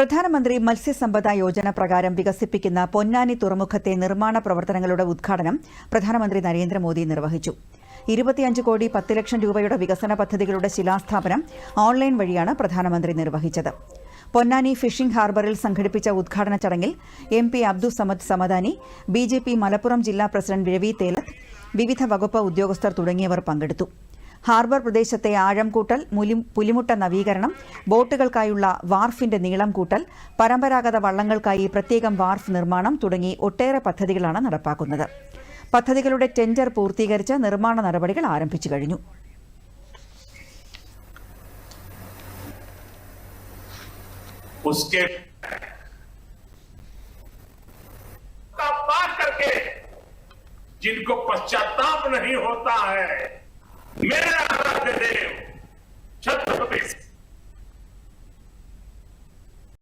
പ്രധാനമന്ത്രി മത്സ്യസമ്പദ യോജന പ്രകാരം വികസിപ്പിക്കുന്ന പൊന്നാനി തുറമുഖത്തെ നിർമ്മാണ പ്രവർത്തനങ്ങളുടെ ഉദ്ഘാടനം പ്രധാനമന്ത്രി നരേന്ദ്രമോദി നിർവഹിച്ചു. ഇരുപത്തിയഞ്ച് കോടി പത്ത് ലക്ഷം രൂപയുടെ വികസന പദ്ധതികളുടെ ശിലാസ്ഥാപനം ഓൺലൈൻ വഴിയാണ് പ്രധാനമന്ത്രി നിർവഹിച്ചത്. പൊന്നാനി ഫിഷിംഗ് ഹാർബറിൽ സംഘടിപ്പിച്ച ഉദ്ഘാടന ചടങ്ങിൽ M P Abdussamad Samadani B Malappuram ജില്ലാ പ്രസിഡന്റ് രവി തേലത്ത് വിവിധ വകുപ്പ് ഉദ്യോഗസ്ഥർ തുടങ്ങിയവർ പങ്കെടുത്തു. ഹാർബർ പ്രദേശത്തെ ആഴം കൂട്ടൽ മുലി- പുലിമുട്ട നവീകരണം ബോട്ടുകൾക്കായുള്ള വാർഫിന്റെ നീളം കൂട്ടൽ പരമ്പരാഗത വള്ളങ്ങൾക്കായി പ്രത്യേകം വാർഫ് നിർമ്മാണം തുടങ്ങി ഒട്ടേറെ പദ്ധതികളാണ് നടപ്പാക്കുന്നത് പദ്ധതികളുടെ ടെൻഡർ പൂർത്തീകരിച്ച് നിർമ്മാണ നടപടികൾ ആരംഭിച്ചു കഴിഞ്ഞു उसके का पार करके जिनको पश्चाताप नहीं होता है ¡Mierda!